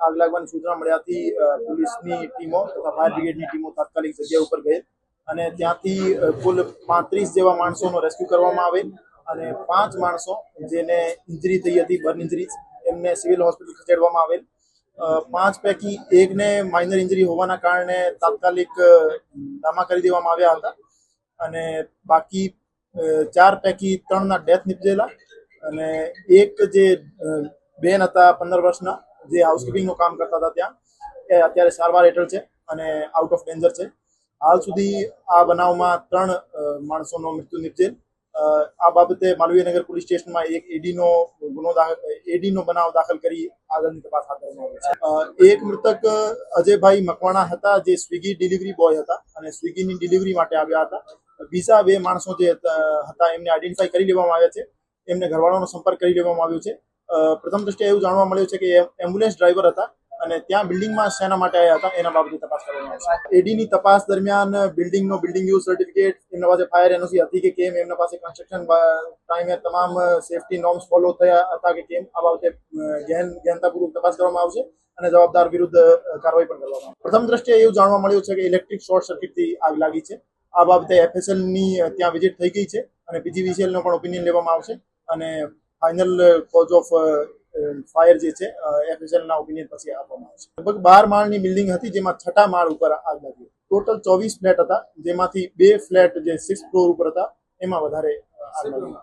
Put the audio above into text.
આગ લાગવાની સૂચના મળ્યાથી પોલીસની ટીમો તથા ફાયર બ્રિગેડની ટીમો તાત્કાલિક જગ્યા ઉપર ગઈ અને ત્યાંથી કુલ પાંત્રીસ જેવા માણસોનો રેસ્ક્યુ કરવામાં આવેલ અને પાંચ માણસો જેને ઇન્જરી થઈ હતી, બર્ન ઇન્જરીઝ એમને સિવિલ હોસ્પિટલ ખસેડવામાં આવેલ. પાંચ પૈકી એકને માઇનર ઇન્જરી હોવાના કારણે તાત્કાલિક ડામા કરી દેવામાં આવ્યા હતા અને બાકી ચાર પૈકી ત્રણના ડેથ નીપજેલા અને એક જે બેન હતા પંદર વર્ષના જે હાઉસકીપિંગનું કામ કરતા હતા ત્યાં, એ અત્યારે સારવાર હેઠળ છે અને આઉટ ઓફ ડેન્જર છે. હાલ સુધી આ બનાવમાં ત્રણ માણસોનો મૃત્યુ નિપજેલ. આ બાબતે માલવીયનગર પોલીસ સ્ટેશનમાં એક એડીનો ગુનો એડીનો બનાવ દાખલ કરી આગળની તપાસ હાથ ધરવામાં આવી છે. એક મૃતક અજયભાઈ મકવાણા હતા, જે સ્વિગી ડિલિવરી બોય હતા અને સ્વિગીની ડિલિવરી માટે આવ્યા હતા. બીજા બે માણસો જે હતા એમને આઈડેન્ટિફાઈ કરી લેવામાં આવ્યા છે. એમને ઘરવાળાનો સંપર્ક કરી લેવામાં આવ્યો છે. પ્રથમ દ્રષ્ટિએ એવું જાણવા મળ્યું છે કે એમ્બ્યુલન્સ ડ્રાઈવર હતા અને ત્યાં બિલ્ડિંગમાં શેના માટે આવ્યા હતા એના બાબતે તપાસ કરવામાં આવશે એડીની તપાસ દરમિયાન બિલ્ડિંગનો બિલ્ડિંગ યુઝ સર્ટિફિકેટ એમના પાસે ફાયર એનઓસી હતી કે કેમ, એમના પાસે કન્સ્ટ્રક્શન ટાઈમે તમામ સેફટી નોર્મ્સ ફોલો થયા હતા કે કેમ, આ બાબતે ગહેન, ગહેનતાપૂર્વક તપાસ કરવામાં આવશે અને જવાબદાર વિરુદ્ધ કાર્યવાહી પણ કરવામાં આવશે. પ્રથમ દ્રષ્ટિએ એવું જાણવા મળ્યું છે કે ઇલેક્ટ્રિક શોર્ટ સર્કિટથી આગ લાગી છે. આ બાબતે એફએસએલની ત્યાં વિઝિટ થઈ ગઈ છે અને પીજીવીસીએલનો પણ ઓપિનિયન લેવામાં આવશે અને ફાઇનલ કોઝ ઓફ ફાયર જે છે એફએસએલ ના ઓપિનિયન પછી આપવામાં આવશે લગભગ બાર માળની બિલ્ડિંગ હતી જેમાં છઠ્ઠા માળ ઉપર આગ લાગી ટોટલ ચોવીસ ફ્લેટ હતા, જેમાંથી બે ફ્લેટ જે સિક્સ ફ્લોર ઉપર હતા, એમાં વધારે આગ લાગી